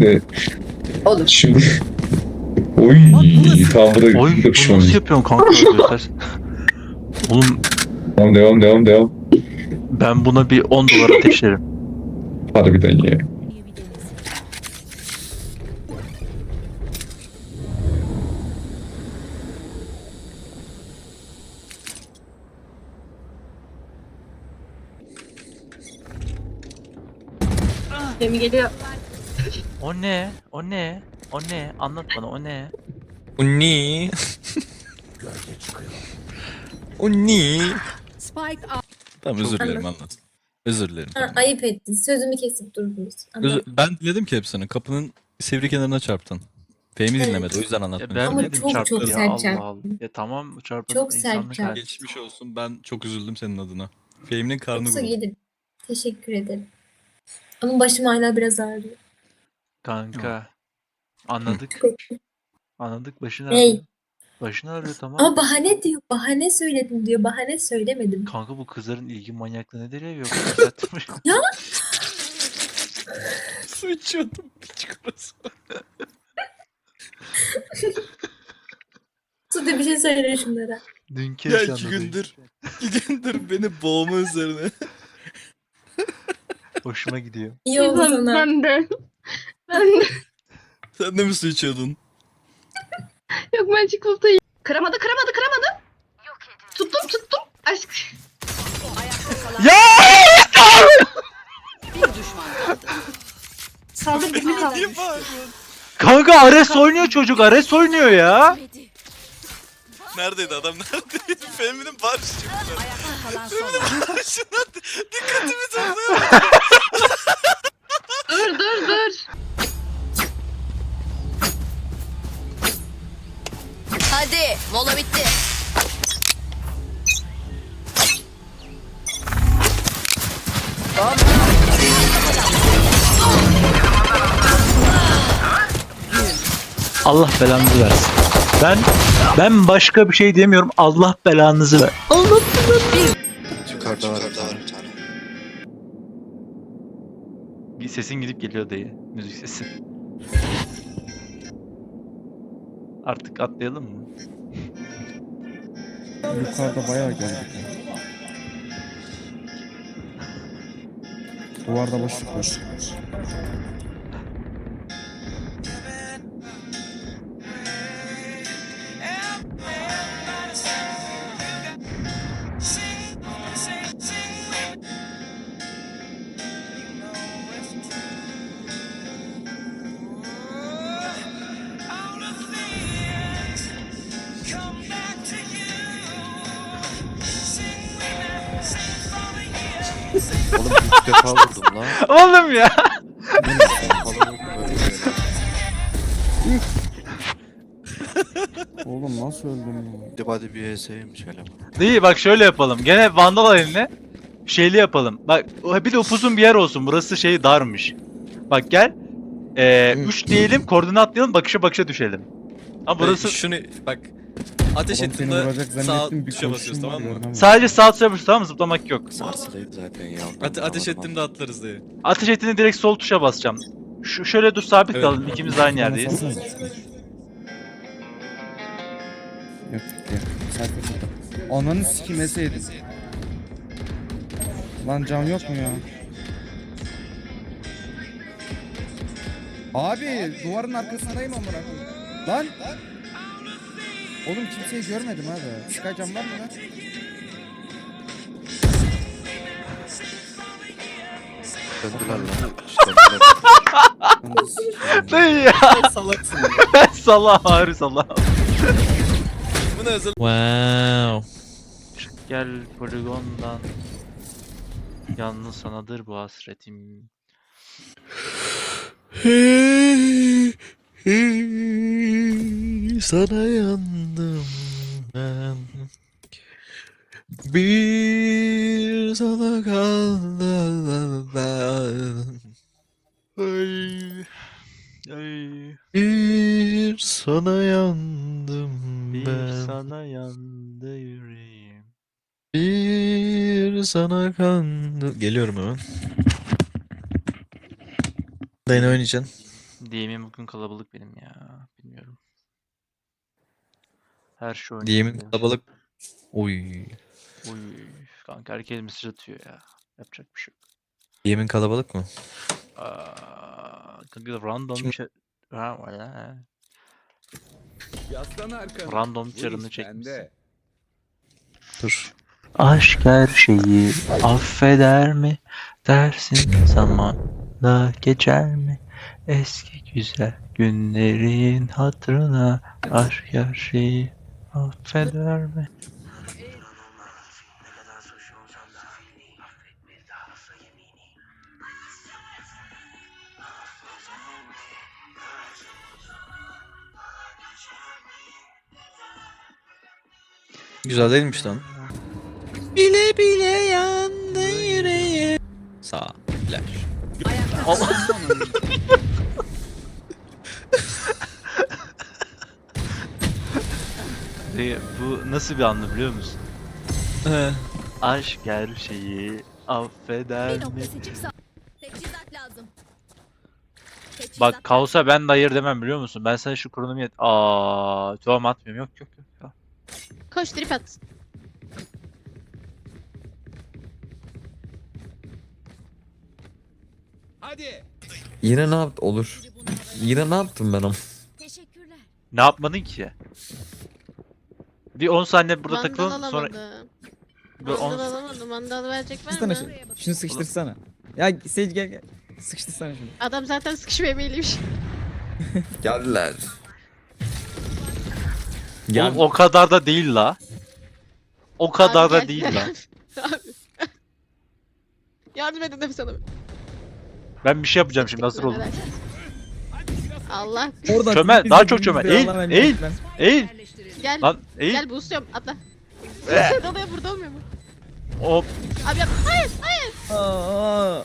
de Olur. şimdi Oy tam burada Oy bunu nasıl yapıyorsun kanka? Oğlum Devam devam devam devam. ben buna bir 10 dolar ateşlerim. Harbiden ya. Demi geliyor. O ne? O ne? O ne? Anlat bana o ne? Unni. Unni. Spike A. Tamam özür dilerim anlat. Özür dilerim. Ha, ayıp ettin. Sözümü kesip durdunuz. Özür- ben diledim ki hepsini. Kapının sivri kenarına çarptın. Fehmi dinlemedi o yüzden anlatmıyorum. ben Ama çok çarptı çok sert Allah çarptı. Allah. Ya tamam çarpın. Çok sert çarptı. Geçmiş olsun ben çok üzüldüm senin adına. Fehmi'nin karnı Yoksa yedim. Teşekkür ederim. Ama başım hala biraz ağrıyor. Kanka. Anladık. Anladık başını Hey. ağrıyor. Başını ağrıyor tamam. Ama bahane diyor. Bahane söyledim diyor. Bahane söylemedim. Kanka bu kızların ilgi manyaklığı nedir ya? Yok düzeltmiş. Su içiyordum. Piç kurası. Su bir şey söyle şunlara. Dünkü Ya iki gündür. İki gündür beni boğma üzerine. Hoşuma gidiyor. İyi oldu sana. ben de. Ben. Sen de mi su içiyordun? Yok ben çikolatayı... Kıramadı kıramadı kıramadı. Tuttum tuttum. Aşk. Bir düşman kaldı. Saldır birini bağırıyorsun? Kanka Ares oynuyor çocuk. Ares oynuyor ya. Neredeydi adam neredeydi? Fehmi'nin barış çıktı. Ayakta kalan son. Dikkatimi topladı. Dur dur dur. Mola bitti. Allah belanızı versin. Ben ben başka bir şey demiyorum. Allah belanızı ver. Allah Yukarıda var bir tane. Bir sesin gidip geliyor dayı. Müzik sesi. Artık atlayalım mı? Yukarıda bayağı geldik. Duvarda boşluk var. Oğlum ilk defa vurdum lan. Oğlum ya. Oğlum nasıl öldüm ya? Hadi hadi bir ES'yim şöyle. İyi bak şöyle yapalım. Gene vandal eline şeyli yapalım. Bak bir de upuzun bir yer olsun. Burası şey darmış. Bak gel. Ee, 3 diyelim koordinatlayalım bakışa bakışa düşelim. Ama burası Burası... Şunu bak. Ateş Adam seni ettiğinde vuracak sağ zannettim bir tuşa basıyoruz koştum var tamam mı? sadece sağ tuşa basıyoruz tamam mı? Zıplamak yok. Zaten ya. Ate ateş ettiğimde atlarız diye. Ateş ettiğinde direkt sol tuşa basacağım. Şu şöyle dur sabit Evet. kalalım. İkimiz de aynı Bana yerdeyiz. salsana. Yok ya. Sayfa. Ananı sikimeseydin. Lan cam yok mu ya? Abi duvarın arkasındayım amına koyayım. Lan! Oğlum kimseyi görmedim abi. Cam var mı lan? Döndüler lan. Dayı ya. Salaksın ya. Ben sallam harbi sallam. Bu ne özel? Wow. Gel poligondan. Yalnız sanadır bu hasretim. Sana yandım ben Bir sana kaldım ben Ay. Ay. Bir sana yandım Bir ben sana yandı yüreğim. Bir sana kandım Geliyorum hemen Dayını oynayacaksın DM'im bugün kalabalık benim ya. Her şey oynuyor. Diyemin kalabalık. Oy. Uy, kanka herkes mesaj atıyor ya. Yapacak bir şey yok. Diyemin kalabalık mı? Aa, kanka random Kim- şey... Ha. Yaslan arkana. Random çarını iş çekmişsin. Dur. Aşk her şeyi affeder mi? Dersin zamanla geçer mi? Eski güzel günlerin hatırına aşk her şeyi affeder mi? Güzel değilmiş lan. Bile bile yandı yüreğim. Sağ. Flash. Ayakta Ee, bu nasıl bir anlı biliyor musun? Aşk her şeyi affeder Bir mi? Teçhizat lazım. Teçhizat Bak kaosa ben de hayır demem biliyor musun? Ben sana şu kronomu yet... Aa, tamam atmıyorum. Yok yok yok. yok. Koş trip at. Hadi. Yine ne yaptı? Olur. Yine ne yaptım ben ama? Teşekkürler. Ne yapmadın ki? Bir 10 saniye burada Vandal takılın sonra alamadım. bir 10 Vandal alamadım. Vandal verecek var mı? şunu. Şunu sıkıştırsana. Ya Sage gel gel. Sıkıştırsana şunu. Adam zaten sıkışmaya meyilliymiş. Geldiler. Oğlum o kadar da değil la. O kadar Abi da gel. değil la. Abi. Yardım edin nefes alamıyorum. Ben bir şey yapacağım şimdi hazır olun. Allah. Oradan Çömel, daha çok çömel. Eğil, eğil. Eğil. Gel. Lan eğil. Gel boostluyorum atla. Eh. Dalıyor burada olmuyor mu? Hop. Abi yap. Hayır hayır. Aa,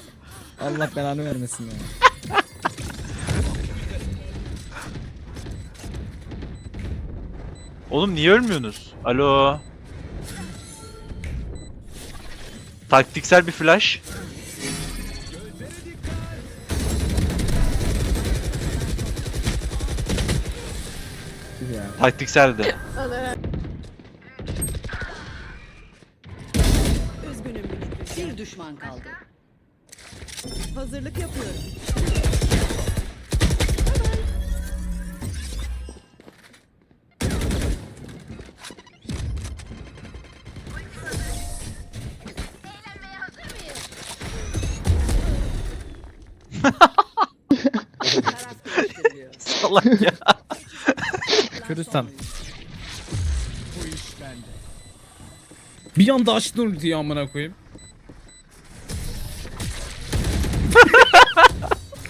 Allah belanı vermesin ya. Oğlum niye ölmüyorsunuz? Alo. Taktiksel bir flash. Taktikseldi. Üzgünüm Bilge. Bir düşman kaldı. Hazırlık yapıyorum. Salak ya. Kürdistan. Bir anda açtın ultiyi amına koyayım.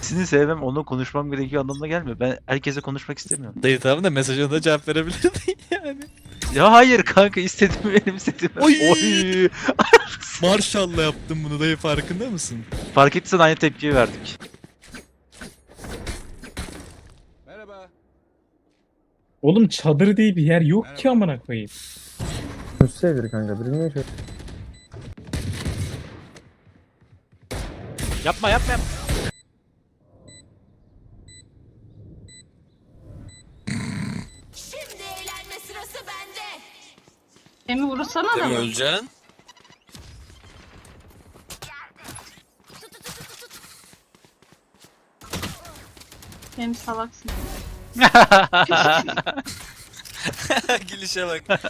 Seni sevmem onu konuşmam gerekiyor anlamına gelmiyor. Ben herkese konuşmak istemiyorum. Dayı tamam da mesajına da cevap verebilirdin yani. Ya hayır kanka istedim benim istedim. Oy! Oy. Marshall'la yaptım bunu dayı farkında mısın? Fark ettiysen aynı tepkiyi verdik. Oğlum çadır diye bir yer yok ki amına koyayım. Yapma yapma yapma. Şimdi eğlenme sırası bende. Beni vursana da. öleceksin? Benim salaksın. Gülüşe bak.